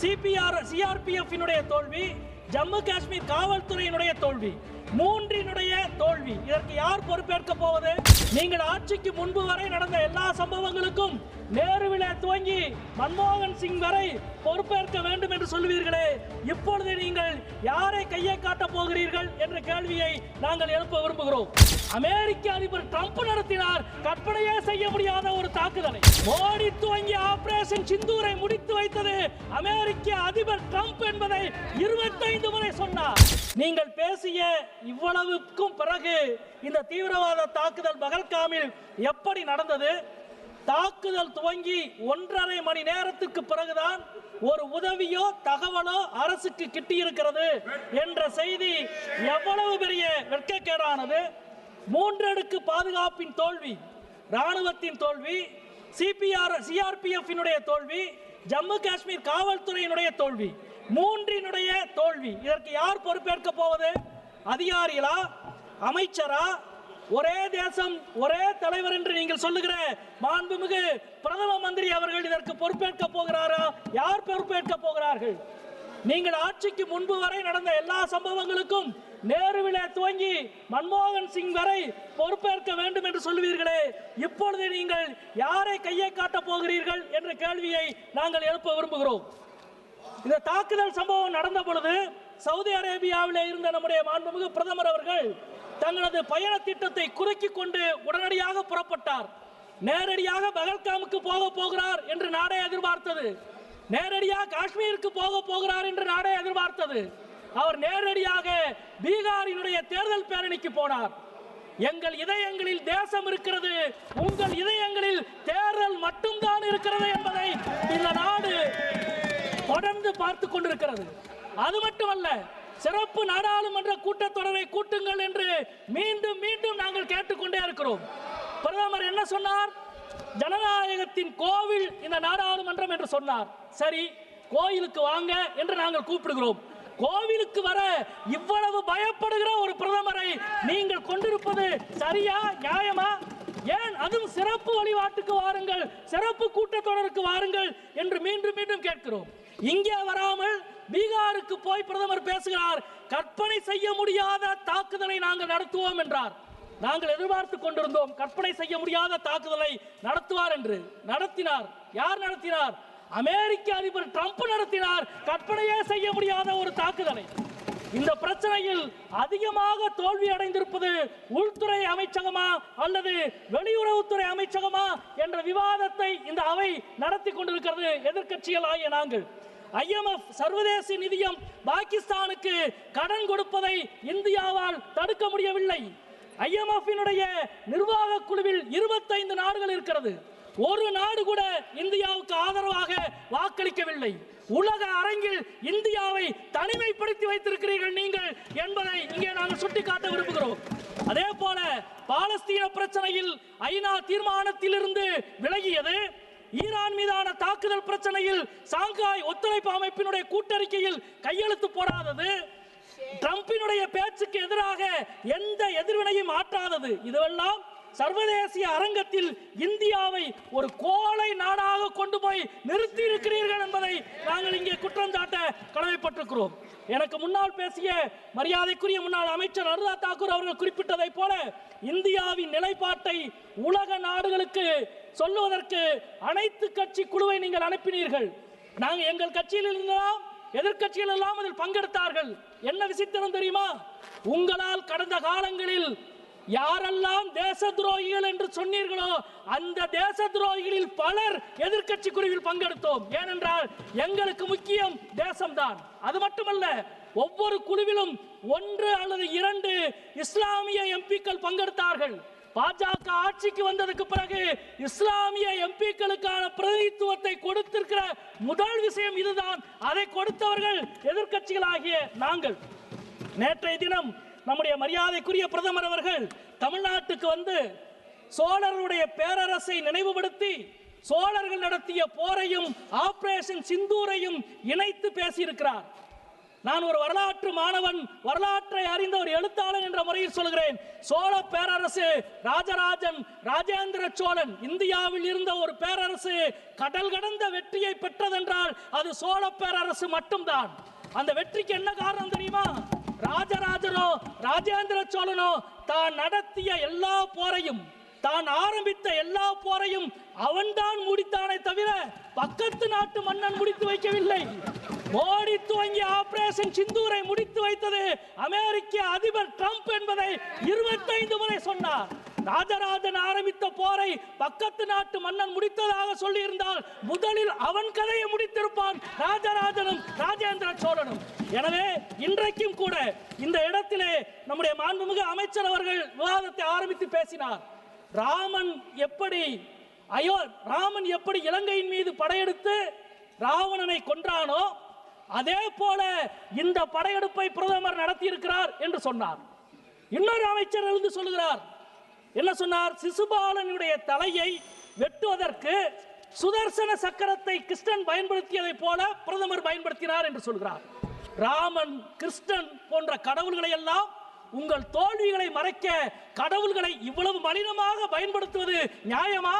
CPR சிஆர்பிஎஃபினுடைய தோல்வி ஜம்மு காஷ்மீர் காவல்துறையினுடைய தோல்வி மூன்றினுடைய தோல்வி. இதற்கு யார் பொறுப்பேற்க போவது? நீங்கள் ஆட்சிக்கு முன்பு வரை நடந்த எல்லா சம்பவங்களுக்கும் தொடங்கி மன்மோகன் சிங் வரை பொறுப்பேற்க வேண்டும் என்று சொல்வீர்களே இப்பொழுது நீங்கள் யாரை கையை காட்டப் போகிறீர்கள் என்ற கேள்வியை நாங்கள் எழுப்ப விரும்புகிறோம். அமெரிக்க அதிபர் ட்ரம்ப் நடத்தினார். கற்பனையே செய்ய முடியாத ஒரு தாக்குதலை. மோடி துவங்கிய ஆபரேஷன் சிந்தூரை முடித்து வைத்தது அமெரிக்க அதிபர் ட்ரம்ப் என்பதை இருபத்தைந்து முறை சொன்னார். நீங்கள் பேசிய இவ்வளவுக்கும் பிறகு இந்த தீவிரவாத தாக்குதல் பகல்காமில் எப்படி நடந்தது? தாக்குதல் துவங்கி ஒன்றரை மணி நேரத்துக்கு பிறகுதான் ஒரு உதவியோ தகவலோ அரசுக்கு கிட்டியிருக்கிறது என்ற செய்தி எவ்வளவு பெரிய வெட்கக்கேடானது. மூன்றடுக்கு பாதுகாப்பின் தோல்வி ராணுவத்தின் தோல்வி சிபிஆர் சிஆர்பிஎஃபினுடைய தோல்வி ஜம்மு காஷ்மீர் காவல்துறையினுடைய தோல்வி மூன்றினுடைய தோல்வி. இதற்கு யார் பொறுப்பேற்க போவது? அதிகாரிகளா? அமைச்சரா? ஒரே தேசம் ஒரே தலைவர் என்று நீங்கள் சொல்லுகிற மாண்புமிகு பிரதம மந்திரி அவர்கள் இதற்கு பொறுப்பேற்க போகிறாரா? யார் பொறுப்பேற்க போகிறார்கள்? நீங்கள் ஆட்சிக்கு முன்பு வரை நடந்த எல்லா சம்பவங்களுக்கும் நேருவிலே துவங்கி மன்மோகன் சிங் வரை பொறுப்பேற்க வேண்டும் என்று சொல்வீர்களே இப்பொழுது நீங்கள் யாரை கையை காட்டப் போகிறீர்கள் என்ற கேள்வியை நாங்கள் எழுப்ப விரும்புகிறோம். இந்த தாக்குதல் சம்பவம் நடந்த பொழுது சவுதி அரேபியாவிலே இருந்த நம்முடைய மாண்புமிகு பிரதமர் அவர்கள் தங்களது பயண திட்டத்தை குறுக்கிக் கொண்டு உடனடியாக புறப்பட்டார். நேரடியாக பகல்காமுக்கு போக போகிறார் என்று நாடே எதிர்பார்த்தது. நேரடியாக காஷ்மீருக்கு போக போகிறார் என்று நாடே எதிர்பார்த்தது. அவர் நேரடியாக பீகாரினுடைய தேர்தல் பேரணிக்கு போனார். எங்கள் இதயங்களில் தேசம் இருக்கிறது உங்கள் இதயங்களில் தேர்தல் மட்டும்தான் இருக்கிறது என்பதை இந்த நாடு தொடர்ந்து பார்த்து கொண்டிருக்கிறது. அது மட்டுமல்ல சிறப்பு நாடாளுமன்ற கூட்டத்தொடரை கூட்டுங்கள் என்று மீண்டும் மீண்டும் நாங்கள் கேட்டுக்கொண்டே இருக்கிறோம். பிரதமர் என்ன சொன்னார்? ஜனநாயகத்தின் கோவில் இந்த நாடாளுமன்றம் என்று சொன்னார். சரி கோயிலுக்கு வாங்க என்று நாங்கள் கூப்பிடுகிறோம். கோவிலுக்கு வர இவ்வளவு பயப்படுகிற ஒரு பிரதமரை நீங்கள் கொண்டிருப்பது சரியா நியாயமா? ஏன் அதுவும் சிறப்பு வழிபாட்டுக்கு வாருங்கள் சிறப்பு கூட்டத்தொடருக்கு வாருங்கள் என்று மீண்டும் மீண்டும் கேட்கிறோம். இங்கே வராமல் பீகாருக்கு போய் பிரதமர் பேசுகிறார். கற்பனை செய்ய முடியாத தாக்குதலை நாங்கள் நடத்துவோம் என்றார். நாங்கள் எதிர்பார்த்து கொண்டிருந்தோம் கற்பனை செய்ய முடியாத தாக்குதலை நடத்துவார் என்று. நடத்தினார். யார் நடத்தினார்? அமெரிக்க அதிபர் ட்ரம்ப் நடத்தினார். கற்பனையே செய்ய முடியாத ஒரு தாக்குதலை. இந்த பிரச்சனையில் அதிகமாக தோல்வி அடைந்திருப்பது உள்துறை அமைச்சகமா அல்லது வெளியுறவுத்துறை அமைச்சகமா என்ற விவாதத்தை இந்த அவை நடத்தி கொண்டிருக்கிறது எதிர்கட்சிகள் ஆகிய நாங்கள். ஐஎம்எஃப் சர்வதேச நிதியம் பாகிஸ்தானுக்கு கடன் கொடுப்பதை இந்தியாவால் தடுக்க முடியவில்லை. ஐஎம்எஃபினுடைய நிர்வாக குழுவில் இருபத்தைந்து நாடுகள் இருக்கிறது. ஒரு நாடு கூட இந்தியாவுக்கு ஆதரவாக வாக்களிக்கவில்லை. உலக அரங்கில் இந்தியாவை தனிமைப்படுத்தி வைத்திருக்கிறீர்கள் நீங்கள் என்பதை இங்கே நாங்கள் சுட்டிக்காட்ட விரும்புகிறோம். அதே போல பாலஸ்தீன பிரச்சனையில் ஐநா தீர்மானத்திலிருந்து விலகியது. ஈரான் மீதான தாக்குதல் பிரச்சனையில் சாங்காய் ஒத்துழைப்பு அமைப்பினுடைய கூட்டறிக்கையில் கையெழுத்து போடாதது. ட்ரம்பினுடைய பேச்சுக்கு எதிராக எந்த எதிர்வினையும் ஆற்றாதது இதுவெல்லாம் சர்வதேசிய அரங்கத்தில் இந்தியாவை ஒரு கோலை நாடாக கொண்டு போய் நிறுத்தி இருக்கிறீர்கள் என்பதை நாங்கள் இங்கே குற்றம் சாட்ட கடமைப்பட்டிருக்கிறோம். எனக்கு முன்னால் பேசிய மரியாதைக்குரிய முன்னாள் அமைச்சர் அனுரா தாக்கூர் அவர்கள் குறிப்பிட்டதைப் போல இந்தியாவின் நிலைப்பாட்டை உலக நாடுகளுக்கு சொல்லுவதற்கு அனைத்து கட்சி குழுவை நீங்கள் அனுப்பினீர்கள். நாங்கள் எங்கள் கட்சியில் இருந்தோம் எதிர்கட்சிகள் எல்லாம் அதில் பங்கெடுத்தார்கள். என்ன விசித்திரம் தெரியுமா? உங்களால் கடந்த காலங்களில் யாரெல்லாம் தேச துரோகிகள் என்று சொன்னீர்களோ அந்த தேச துரோகிகளில் பலர் எதிர்க்கட்சி குழுவில் பங்கெடுத்தோம். ஏனென்றால் எங்களுக்கு முக்கியம் தேசம்தான். அது மட்டுமல்ல ஒவ்வொரு குழுவிலும் ஒன்று அல்லது இரண்டு இஸ்லாமிய எம்பிக்கள் பங்கெடுத்தார்கள். பாஜக ஆட்சிக்கு வந்ததுக்கு பிறகு இஸ்லாமிய எம்பிக்களுக்கான பிரதிநிதித்துவத்தை கொடுத்திருக்கிற முதல் விஷயம் இதுதான். அதை கொடுத்தவர்கள் எதிர்க்கட்சிகளாகிய நாங்கள். நேற்றைய தினம் நம்முடைய மரியாதைக்குரிய பிரதமர் அவர்கள் தமிழ்நாட்டுக்கு வந்து சோழருடைய பேரரசை நினைவுபடுத்தி சோழர்கள் நடத்திய போரையும் ஆபரேஷன் சிந்தூரையும் இணைத்து பேசியிருக்கிறார். நான் ஒரு வரலாற்று மாணவன் வரலாற்றை அறிந்த ஒரு எழுத்தாளன் என்ற முறையில் சொல்கிறேன். சோழ பேரரசு ராஜராஜன் ராஜேந்திர சோழன் இந்தியாவில் இருந்த ஒரு பேரரசு கடல் கடந்த வெற்றியை பெற்றதென்றால் அது சோழ பேரரசு மட்டும்தான். அந்த வெற்றிக்கு என்ன காரணம் தெரியுமா? ராஜராஜனோ ராஜேந்திர சோழனோ தான் நடத்திய எல்லா போரையும் தான் ஆரம்பித்த எல்லா போரையும் அவன்தான் முடித்தானே தவிர பக்கத்து நாட்டு மன்னன் முடித்து வைக்கவில்லை. மோடி துவங்கி ஆபரேஷன் சிந்தூரை முடித்து வைத்தது அமெரிக்க அதிபர் ட்ரம்ப் என்பதை இருபத்தைந்து முறை சொன்னார். ராஜராஜன் ஆரம்பித்த போரை பக்கத்து நாட்டு மன்னன் முடித்ததாக சொல்லியிருந்தால் முதலில் அவன் கதையை முடித்திருப்பான் ராஜராஜனும் ராஜேந்திர சோழனும். எனவே இன்றைக்கும் கூட இந்த இடத்திலே நம்முடைய மாண்புமிகு அமைச்சர் அவர்கள் விவாதத்தை ஆரம்பித்து பேசினார். ராமன் எப்படி ஐயோ ராமன் எப்படி இலங்கையின் மீது படையெடுத்து ராவணனை கொன்றானோ அதே போல இந்த படையெடுப்பை பிரதமர் நடத்தியிருக்கிறார் என்று சொன்னார். இன்னொரு அமைச்சர் எழுந்து சொல்லுகிறார் என்ன சொன்னார்? சிசுபாலனுடைய தலையை வெட்டுவதற்கு சுதர்சன சக்கரத்தை கிருஷ்ணன் பயன்படுத்தியதை போல பிரதமர் பயன்படுத்தினார் என்று சொல்கிறார். ராமன் கிருஷ்ணன் போன்ற கடவுள்களை எல்லாம் உங்கள் தோல்விகளை மறைக்க கடவுள்களை இவ்வளவு மலினமாக பயன்படுத்துவது நியாயமா?